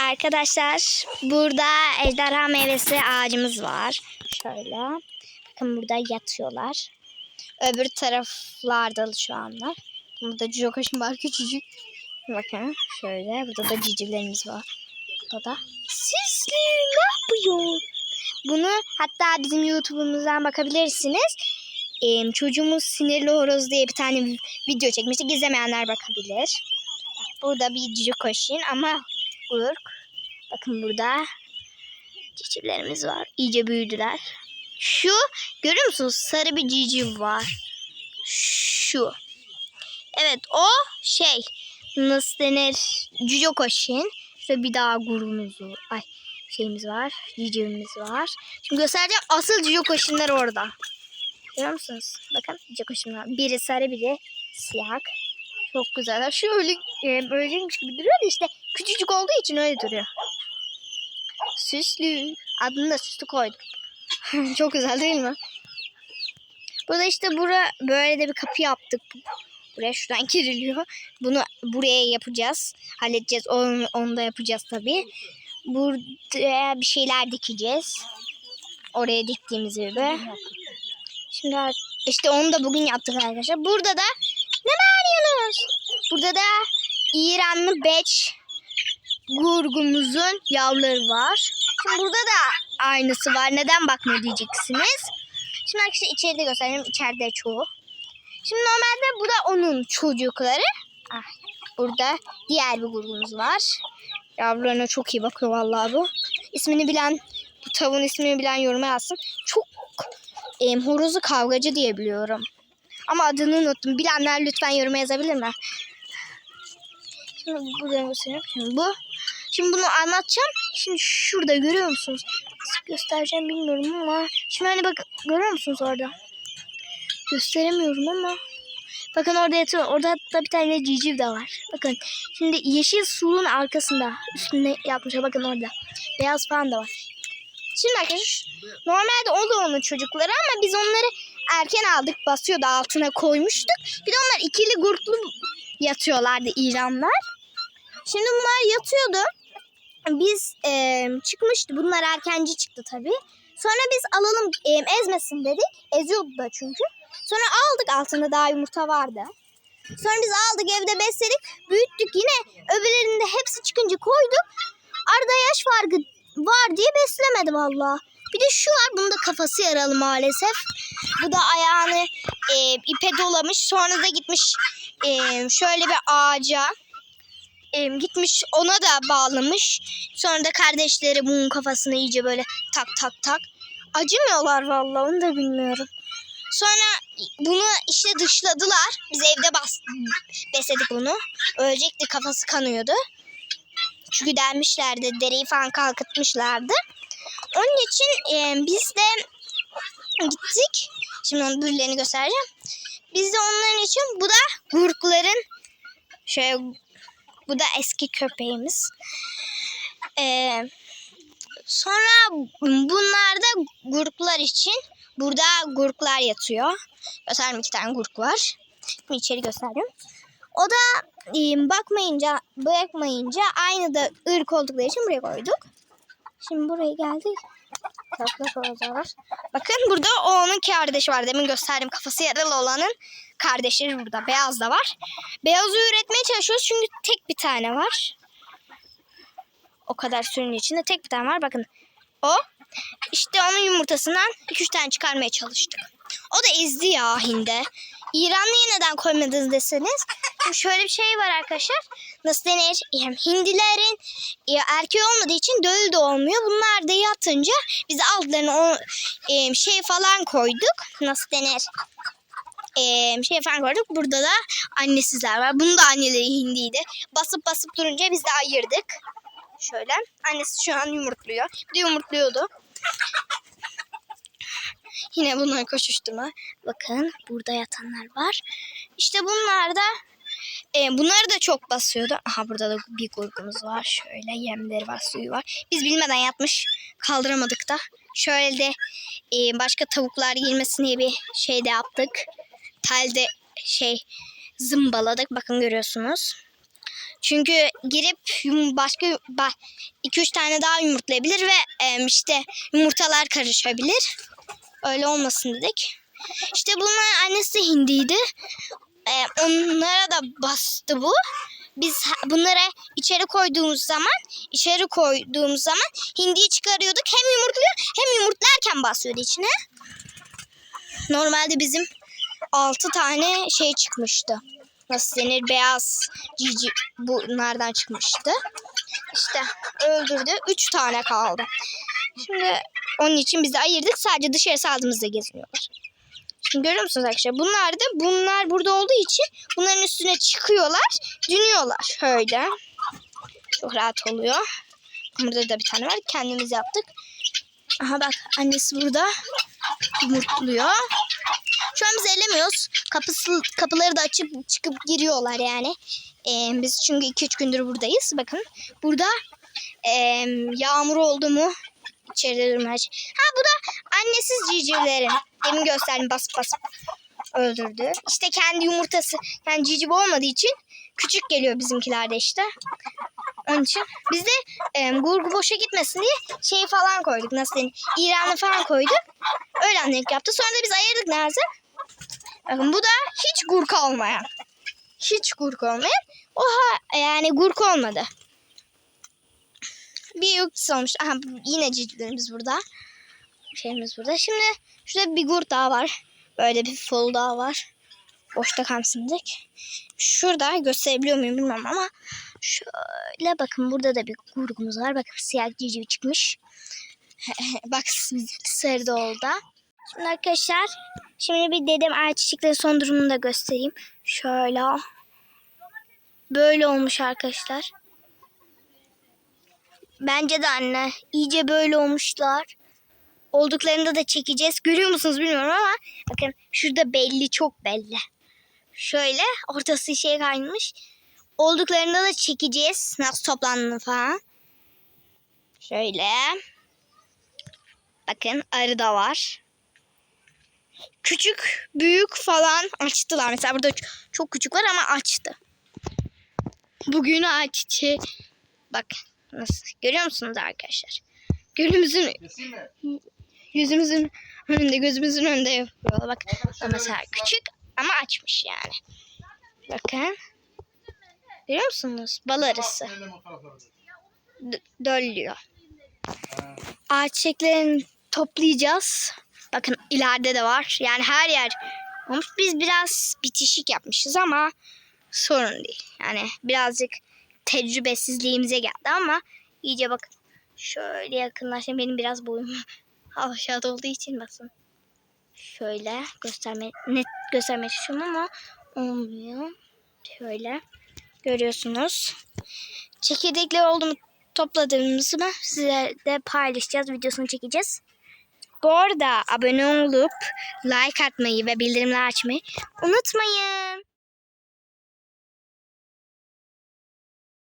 Arkadaşlar burada ejderha meyvesi ağacımız var. Şöyle. Bakın burada yatıyorlar. Öbür taraflarda şu anda. Burada Jokoş'un var küçücük. Bakın şöyle. Burada da cicivlerimiz var. Burada da Sisli ne yapıyor? Bunu hatta bizim YouTube'umuzdan bakabilirsiniz. Ee, çocuğumuz Sinirli Horoz diye bir tane vi- video çekmiştik. İzlemeyenler bakabilir. Bak, Burada bir Jokoş'un ama Urk. Bakın burada civcivlerimiz var. İyice büyüdüler. Şu görüyor musunuz? Sarı bir civciv var. Şu. Evet o şey nasıl denir? Cücokoşin. Şurada bir daha grubumuz var. Ay şeyimiz var. Civcivimiz var. Şimdi göstereceğim. Asıl Cücokoşinler orada. Görüyor musunuz? Bakın Cücokoşinler. Biri sarı biri siyah. Çok güzeller. Şu öyle, e, böyleymiş gibi duruyor da işte küçücük olduğu için öyle duruyor. Süslü. Adını da süslü koydum. Çok güzel değil mi? Burada işte bura böyle de bir kapı yaptık. Buraya şuradan giriliyor. Bunu buraya yapacağız. Halledeceğiz. Onu, onu da yapacağız tabii. Burada bir şeyler dikeceğiz. Oraya diktiğimiz gibi. Şimdi işte onu da bugün yaptık arkadaşlar. Burada da ne bağırıyorsunuz? Burada da İranlı beç gurgumuzun yavruları var. Şimdi burada da aynısı var. Neden bakma diyeceksiniz. Şimdi arkadaşlar içeride göstereyim. İçeride çoğu. Şimdi normalde bu da onun çocukları. Ah, burada diğer bir grubumuz var. Yavrularına çok iyi bakıyor vallahi bu. İsmini bilen, bu tavuğun ismini bilen yoruma yazsın. Çok em, horozu kavgacı diye biliyorum. Ama adını unuttum. Bilenler lütfen yoruma yazabilir mi? Şimdi buradan göstereyim. Şimdi bu. Şimdi bunu anlatacağım. Şimdi şurada görüyor musunuz? Nasıl göstereceğim bilmiyorum ama. Şimdi hani bak görüyor musunuz orada? Gösteremiyorum ama. Bakın orada yatıyor. Orada hatta bir tane civciv de var. Bakın. Şimdi yeşil suyun arkasında. Üstünde yapmışlar. Bakın orada. Beyaz falan da var. Şimdi arkadaşlar normalde o da onun çocukları ama biz onları erken aldık. Basıyordu altına koymuştuk. Bir de onlar ikili gruplu yatıyorlardı İranlar. Şimdi bunlar yatıyordu. Biz e, çıkmıştı. Bunlar erkenci çıktı tabii. Sonra biz alalım e, ezmesin dedik. Eziyordu da çünkü. Sonra aldık altında daha yumurta vardı. Sonra biz aldık evde besledik. Büyüttük yine öbürlerinde hepsi çıkınca koyduk. Arada yaş farkı var diye beslemedi valla. Bir de şu var bunun da kafası yaralı maalesef. Bu da ayağını e, ipe dolamış. Sonra da gitmiş e, şöyle bir ağaca gitmiş ona da bağlamış. Sonra da kardeşleri bunun kafasına iyice böyle tak tak tak. Acımıyorlar vallahi onu da bilmiyorum. Sonra bunu işte dışladılar. Biz evde bas besledik bunu. Ölecekti kafası kanıyordu. Çünkü delmişlerdi. Dereyi falan kalkıtmışlardı. Onun için e, biz de gittik. Şimdi onun bürlerini göstereceğim. Biz de onların için bu da gurkların şöyle bu da eski köpeğimiz. Ee, sonra bunlar da gurklar için burada gurklar yatıyor. Göstereyim iki tane gurk var. Şimdi içeri göstereyim. O da e, bakmayınca, bırakmayınca aynı da ırk oldukları için buraya koyduk. Şimdi buraya geldik. Tatlı horozlar var. Bakın burada o onun kardeşi var. Demin gösterdim kafası yaralı olanın kardeşleri burada. Beyaz da var. Beyazı üretmeye çalışıyoruz çünkü tek bir tane var. O kadar sürünün içinde tek bir tane var. Bakın o. İşte onun yumurtasından 2-3 tane çıkarmaya çalıştık. O da ezdi ya hindi. İranlı'ya neden koymadınız deseniz. Şimdi şöyle bir şey var arkadaşlar. Nasıl denir? Hindilerin e, erkeği olmadığı için dölü de olmuyor. Bunlar da yatınca biz altlarına o e, şey falan koyduk. Nasıl denir? E, şey falan koyduk. Burada da annesizler var. Bunun da anneleri hindiydi. Basıp basıp durunca biz de ayırdık. Şöyle. Annesi şu an yumurtluyor. Bir de yumurtluyordu. Yine bunlar koşuşturma. Bakın burada yatanlar var. İşte bunlar da e, bunları da çok basıyordu. Aha burada da bir gurgumuz var. Şöyle yemleri var, suyu var. Biz bilmeden yatmış. Kaldıramadık da. Şöyle de e, başka tavuklar girmesin diye bir şey de yaptık. Telde şey zımbaladık. Bakın görüyorsunuz. Çünkü girip başka 2-3 tane daha yumurtlayabilir ve işte yumurtalar karışabilir. Öyle olmasın dedik. İşte bunların annesi de hindiydi. E, onlara da bastı bu. Biz bunları içeri koyduğumuz zaman, içeri koyduğumuz zaman hindiyi çıkarıyorduk. Hem yumurtluyor hem yumurtlarken basıyordu içine. Normalde bizim 6 tane şey çıkmıştı. Nasıl denir? Beyaz cici bunlardan çıkmıştı. İşte öldürdü. 3 tane kaldı. Şimdi onun için biz de ayırdık. Sadece dışarı saldığımızda geziniyorlar. Şimdi görüyor musunuz arkadaşlar? Bunlar da bunlar burada olduğu için bunların üstüne çıkıyorlar. Dönüyorlar. Şöyle. Çok rahat oluyor. Burada da bir tane var. Kendimiz yaptık. Aha bak annesi burada yumurtluyor. Şu an biz ellemiyoruz. Kapısı, kapıları da açıp çıkıp giriyorlar yani. Ee, biz çünkü 2-3 gündür buradayız. Bakın burada ee, yağmur oldu mu içeride durmaya Ha bu da annesiz civcivlerin. Demin gösterdim basıp basıp öldürdü. İşte kendi yumurtası yani civciv olmadığı için küçük geliyor bizimkilerde işte. Onun için biz de e, gurgu boşa gitmesin diye şey falan koyduk. Nasıl diyeyim? İran'ı falan koyduk. Öyle annelik yaptı. Sonra da biz ayırdık Nazım. Bakın bu da hiç gurk olmayan. Hiç gurk olmayan. Oha yani gurk olmadı. Bir yuktis olmuş. Aha yine civcivlerimiz burada. Şeyimiz burada. Şimdi şurada bir gurk daha var. Böyle bir fol daha var. Boşta kalsın dedik. Şurada gösterebiliyor muyum bilmem ama şöyle bakın burada da bir gurgumuz var. Bakın siyah civciv çıkmış. Bak sarı da oldu. Şimdi arkadaşlar şimdi bir dedem ayçiçeklerin son durumunu da göstereyim. Şöyle. Böyle olmuş arkadaşlar. Bence de anne. iyice böyle olmuşlar. Olduklarında da çekeceğiz. Görüyor musunuz bilmiyorum ama bakın şurada belli çok belli. Şöyle ortası şey kaymış. Olduklarında da çekeceğiz. Nasıl toplandığını falan. Şöyle. Bakın arı da var. Küçük, büyük falan açtılar. Mesela burada çok küçük var ama açtı. Bugün açtı. Bak nasıl. Görüyor musunuz arkadaşlar? Gölümüzün yüzümüzün önünde, gözümüzün önünde yapıyor. Bak mesela küçük ama açmış yani. Bakın. Görüyor musunuz? Bal arısı. Döllüyor. Ağaç çiçeklerini toplayacağız. Bakın ileride de var. Yani her yer olmuş. Biz biraz bitişik yapmışız ama sorun değil. Yani birazcık tecrübesizliğimize geldi ama iyice bakın. Şöyle yakınlaşayım. Benim biraz boyum aşağıda olduğu için basın. Şöyle gösterme net göstermek istiyorum ama olmuyor. Şöyle görüyorsunuz. Çekirdekler oldu mu topladığımızı size de paylaşacağız. Videosunu çekeceğiz. Bu arada abone olup like atmayı ve bildirimleri açmayı unutmayın.